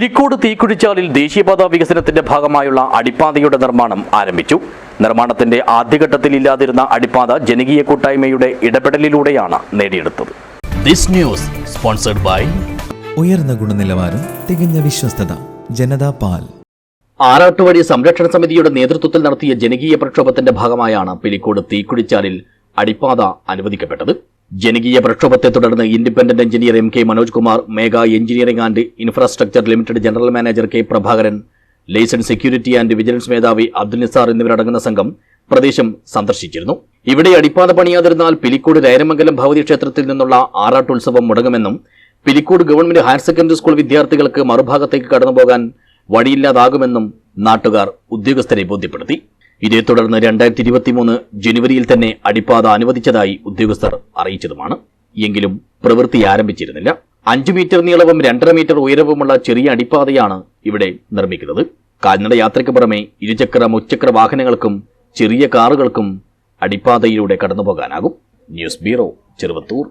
പിലിക്കോട് തീക്കുഴിച്ചാലിൽ ദേശീയപാതാ വികസനത്തിന്റെ ഭാഗമായുള്ള അടിപ്പാതയുടെ നിർമ്മാണം ആരംഭിച്ചു. നിർമ്മാണത്തിന്റെ ആദ്യഘട്ടത്തിൽ ഇല്ലാതിരുന്ന അടിപ്പാത ജനകീയ കൂട്ടായ്മയുടെ ഇടപെടലിലൂടെയാണ് നേടിയെടുത്തത്. This news sponsored by ഉയർന്ന ഗുണനിലവാരം തികഞ്ഞ വിശ്വസ്തത ജനതാ പാൽ. ആറാട്ടുവഴി സംരക്ഷണ സമിതിയുടെ നേതൃത്വത്തിൽ നടത്തിയ ജനകീയ പ്രക്ഷോഭത്തിന്റെ ഭാഗമായാണ് പിലിക്കോട് തീക്കുഴിച്ചാലിൽ അടിപ്പാത അനുവദിക്കപ്പെട്ടത്. ജനകീയ പ്രക്ഷോഭത്തെ തുടർന്ന് independent engineer M K Manoj Kumar Megha engineering and infrastructure limited general manager K Prabhakaran licence security and vigilance മേധാവി അബ്ദുൽ നിസാർ എന്നിവരടങ്ങുന്ന സംഘം പ്രദേശം സന്ദർശിച്ചിരുന്നു. ഇവിടെ അടിപ്പാത പണിയാതിരുന്നാൽ പിലിക്കോട് രായരമംഗലം ഭവതി ക്ഷേത്രത്തിൽ നിന്നുള്ള ആറാട്ടുത്സവം മുടങ്ങുമെന്നും Pilicode government higher secondary school വിദ്യാർത്ഥികൾക്ക് മറുഭാഗത്തേക്ക് കടന്നുപോകാൻ വഴിയില്ലാതാകുമെന്നും നാട്ടുകാർ ഉദ്യോഗസ്ഥരെ ബോധ്യപ്പെടുത്തി. ഇതേ തുടർന്ന് രണ്ടായിരത്തി ഇരുപത്തിമൂന്ന് ജനുവരിയിൽ തന്നെ അടിപ്പാത അനുവദിച്ചതായി ഉദ്യോഗസ്ഥർ അറിയിച്ചതുമാണ്. എങ്കിലും പ്രവൃത്തി ആരംഭിച്ചിരുന്നില്ല. അഞ്ചു മീറ്റർ നീളവും രണ്ടര മീറ്റർ ഉയരവുമുള്ള ചെറിയ അടിപ്പാതയാണ് ഇവിടെ നിർമ്മിക്കുന്നത്. കാൽനട യാത്രയ്ക്ക് പുറമെ ഇരുചക്ര മുച്ചക്ര വാഹനങ്ങൾക്കും ചെറിയ കാറുകൾക്കും അടിപ്പാതയിലൂടെ കടന്നുപോകാനാകും. News bureau Cheruvathur.